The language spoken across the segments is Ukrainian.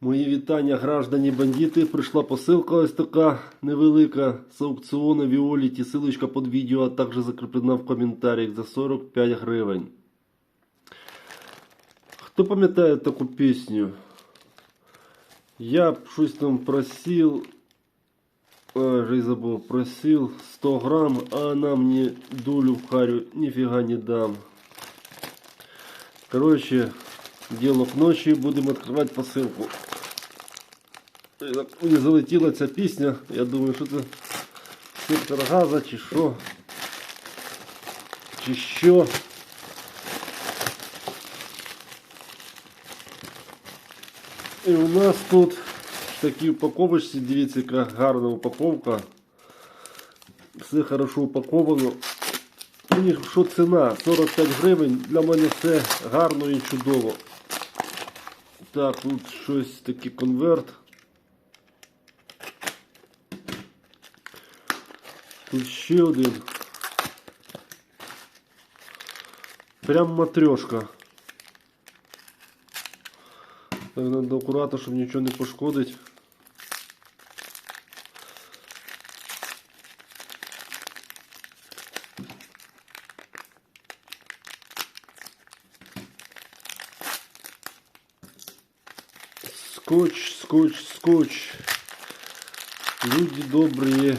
Мої вітання, граждані бандити. Прийшла посилка ось така невелика з аукціону Віоліті. Силочка під відео, а також закріплена в коментарях за 45 гривень. Хто пам'ятає таку пісню? Я б щось там просив. Ой, забув. Просив 100 грам, а вона мені долю в харю ніфіга не дам. Короче, дело к ночи, будемо відкривати посилку. Так, Не залетіла ця пісня. Я думаю, що це сектор газа чи що. Чи що. І у нас тут в такій упаковочці, дивіться, яка гарна упаковка. Все хорошо упаковано. Мені що ціна? 45 гривень. Для мене все гарно і чудово. Так, тут щось такий конверт. Тут ще один. Прям матрешка. Так, надо акуратно, щоб нічого не пошкодить. Скотч, скотч, скотч. Люди добрые.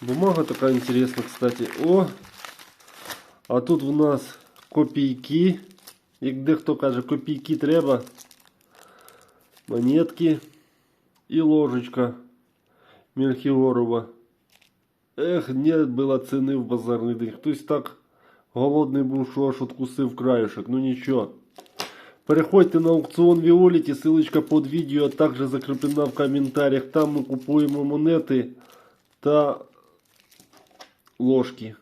Бумага такая интересная, кстати. О! А тут у нас копійки. Як дехто каже, копійки треба. Монетки і ложечка Мельхіорова. Ех, не було ціни в базарний день. Хтось так голодний був, що аж откусив краюшек. Ну нічого. Переходьте на аукціон Віоліті, ссылочка під відео, а також закріплена в коментарях. Там ми купуємо монети та ложки.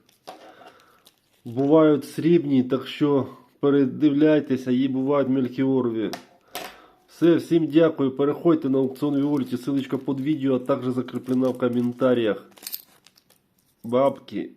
Бувають срібні, так що передивляйтеся, і бувають мельхіорові. Все, всім дякую. Переходьте на аукціон Віоліті, ссылочка під відео, а також закріплена в коментарях. Бабки.